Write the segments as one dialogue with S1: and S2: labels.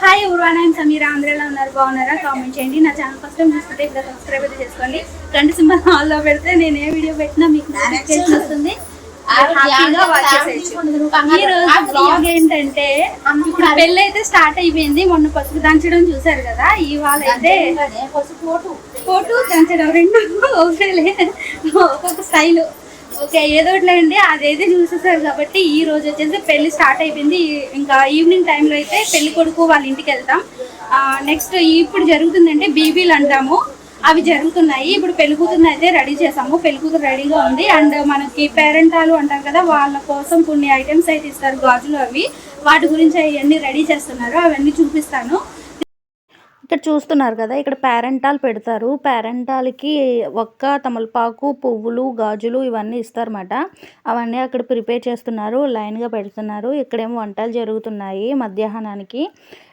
S1: Hi Urvan and Sameera ఆంధ్రలో ఉన్నారు బాగున్నారా కామెంట్ చేయండి. నా ఛానల్ ఫస్ట్ టైం చూస్తుంటే ఇక్కడ సబ్స్క్రైబ్ అయితే చేసుకోండి. రెండు సింబల్ హాల్లో పెడితే నేను ఏ వీడియో పెట్టినా మీకు నోటిఫికేషన్ వస్తుంది. ఈ రోజు బ్లాగ్ ఏంటంటే ఇప్పుడు పెళ్ళి అయితే స్టార్ట్ అయిపోయింది. మొన్న పసుపు దంచడం చూసారు కదా? ఇవాళ అయితే ఫోటో దంచడం రెండు. ఓకేలే ఒక్కొక్క స్టైల్ ఓకే ఏదో ఒకటి అదైతే చూసేసారు కాబట్టి ఈ రోజు వచ్చేసి పెళ్ళి స్టార్ట్ అయిపోయింది. ఇంకా ఈవినింగ్ టైంలో అయితే పెళ్ళి కొడుకు వాళ్ళ ఇంటికి వెళ్తాం. నెక్స్ట్ ఇప్పుడు జరుగుతుందంటే బీబీలు అంటాము. అవి జరుగుతున్నాయి. ఇప్పుడు పెళ్ళి అయితే రెడీ చేసాము. పెళ్ళి కూతురు రెడీగా ఉంది. అండ్ మనకి పేరెంటాలు అంటారు కదా వాళ్ళ కోసం కొన్ని ఐటమ్స్ అయితే ఇస్తారు గాజులు అవి. వాటి గురించి అవన్నీ రెడీ చేస్తున్నారు అవన్నీ చూపిస్తాను.
S2: ఇక్కడ చూస్తున్నారు కదా ఇక్కడ పేరెంటాలు పెడతారు. పేరెంటాలకి ఒక్క తమలపాకు పువ్వులు గాజులు ఇవన్నీ ఇస్తారన్నమాట. అవన్నీ అక్కడ ప్రిపేర్ చేస్తున్నారు లైన్గా పెడుతున్నారు. ఇక్కడేమో వంటలు జరుగుతున్నాయి మధ్యాహ్నానికి.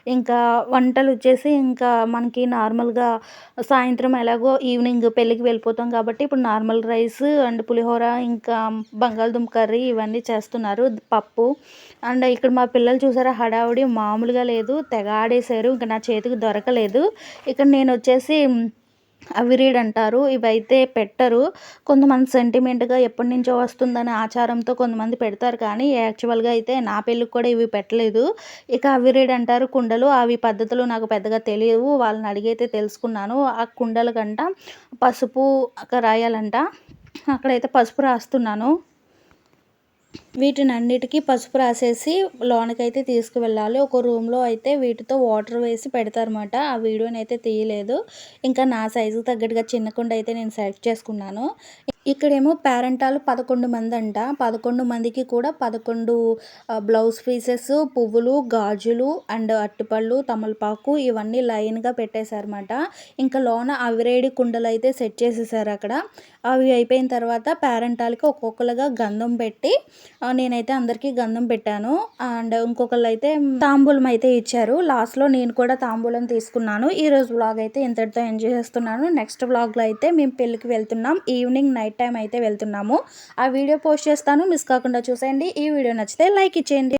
S2: ఇంకా వంటలు వచ్చేసి ఇంకా మనకి నార్మల్గా సాయంత్రం ఎలాగో ఈవినింగ్ పెళ్ళికి వెళ్ళిపోతాం కాబట్టి ఇప్పుడు నార్మల్ రైస్ అండ్ పులిహోర ఇంకా బంగాళదుంప కర్రీ ఇవన్నీ చేస్తున్నారు పప్పు. అండ్ ఇక్కడ మా పిల్లలు చూసారా హడావుడి మామూలుగా లేదు తెగ ఆడేశారు ఇంకా నా చేతికి దొరకలేదు. ఇక్కడ నేను వచ్చేసి అవిరీడ్ అంటారు ఇవైతే పెట్టరు. కొంతమంది సెంటిమెంట్గా ఎప్పటి నుంచో వస్తుందనే ఆచారంతో కొంతమంది పెడతారు కానీ యాక్చువల్గా అయితే నా పెళ్ళికి కూడా ఇవి పెట్టలేదు. ఇక అవిరీడ్ అంటారు కుండలు. అవి పద్ధతులు నాకు పెద్దగా తెలియవు. వాళ్ళని అడిగైతే తెలుసుకున్నాను. ఆ కుండలకంట పసుపు అక్కడ రాయాలంట. అక్కడైతే పసుపు రాస్తున్నాను. వీటిని అన్నిటికీ పసుపు రాసేసి లోనకైతే తీసుకువెళ్ళాలి. ఒక రూమ్లో అయితే వీటితో వాటర్ వేసి పెడతారన్నమాట. ఆ వీడియోని అయితే తీయలేదు. ఇంకా నా సైజుకి తగ్గట్టుగా చిన్న కుండ అయితే నేను సెలెక్ట్ చేసుకున్నాను. ఇక్కడేమో పేరెంటాలు పదకొండు మంది అంట. పదకొండు మందికి కూడా పదకొండు బ్లౌజ్ పీసెస్ పువ్వులు గాజులు అండ్ అట్టిపళ్ళు తమలపాకు ఇవన్నీ లైన్గా పెట్టేశారన్నమాట. ఇంకా లోన అవిరేడి కుండలు అయితే సెట్ చేసేసారు అక్కడ. అవి అయిపోయిన తర్వాత పేరెంటాలకి ఒక్కొక్కరుగా గంధం పెట్టి నేనైతే అందరికీ గంధం పెట్టాను. అండ్ ఇంకొకళ్ళు అయితే తాంబూలం అయితే ఇచ్చారు. లాస్ట్లో నేను కూడా తాంబూలం తీసుకున్నాను. ఈ రోజు వ్లాగ్ అయితే ఇంతటితో ఎంజాయ్ చేస్తున్నాను. నెక్స్ట్ వ్లాగ్లో అయితే మేము పెళ్ళికి వెళ్తున్నాం. ఈవినింగ్ నైట్ టైం అయితే వెళ్తున్నాము. ఆ వీడియో పోస్ట్ చేస్తాను. మిస్ కాకుండా చూసేయండి. ఈ వీడియో నచ్చితే లైక్ ఇచ్చేయండి.